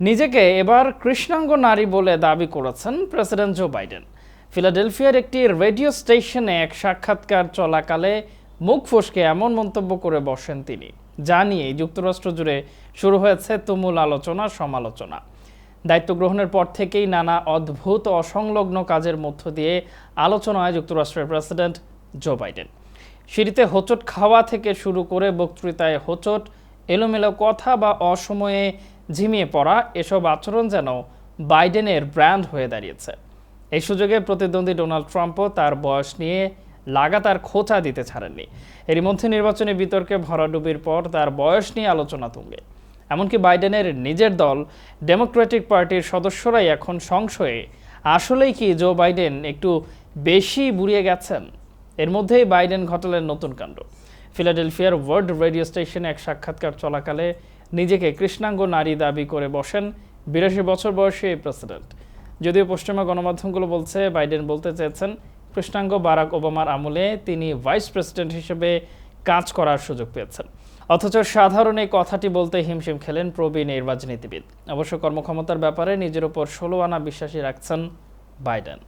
নিজেকে এবার কৃষ্ণাঙ্গ নারী বলে দাবি করেছেন প্রেসিডেন্ট জো বাইডেন। ফিলাডেলফিয়ার একটি রেডিও স্টেশনে এক সাক্ষাৎকার চলাকালে মুখ ফসকে এমন মন্তব্য করে বসেন তিনি, যা নিয়ে যুক্তরাষ্ট্র জুড়ে শুরু হয়েছে তুমুল আলোচনা, সমালোচনা। দায়িত্ব গ্রহণের পর থেকেই নানা অদ্ভুত, অসংলগ্ন কাজের মধ্য দিয়ে আলোচনায় যুক্তরাষ্ট্রের প্রেসিডেন্ট জো বাইডেন। সিঁড়িতে হোঁচট খাওয়া থেকে শুরু করে বক্তৃতায় হোঁচট, এলোমেলো কথা বা অসময়ে ঝিমিয়ে পড়া এসব আচরণ যেন বাইডেনের ব্র্যান্ড হয়ে দাঁড়িয়েছে। এই সুযোগে প্রতিদ্বন্দ্বী ডোনাল্ড ট্রাম্পও তার বয়স নিয়ে লাগাতার খোঁচা দিতে ছাড়েননি। এরই মধ্যে নির্বাচনী বিতর্কে ভরাডুবির পর তার বয়স নিয়ে আলোচনা তুঙ্গে। এমনকি বাইডেনের নিজের দল ডেমোক্রেটিক পার্টির সদস্যরাই এখন সংশয়ে, আসলেই কি জো বাইডেন একটু বেশি বুড়িয়ে গেছেন? এর মধ্যেই বাইডেন ঘটালেন নতুন কাণ্ড। ফিলাডেলফিয়ার ওয়ার্ল্ড রেডিও স্টেশনে এক সাক্ষাৎকার চলাকালে নিজেকে কৃষ্ণাঙ্গ নারী দাবি করে বসেন বিরাশি বছর বয়সী এই প্রেসিডেন্ট। যদিও পশ্চিমা গণমাধ্যমগুলো বলছে, বাইডেন বলতে চেয়েছেন, কৃষ্ণাঙ্গ বারাক ওবামার আমলে তিনি ভাইস প্রেসিডেন্ট হিসেবে কাজ করার সুযোগ পেয়েছেন। অথচ সাধারণ এই কথাটি বলতে হিমশিম খেলেন প্রবীণ এই রাজনীতিবিদ অবশ্য কর্মক্ষমতার ব্যাপারে নিজের ওপর ষোলো আনা বিশ্বাসী রাখছেন বাইডেন।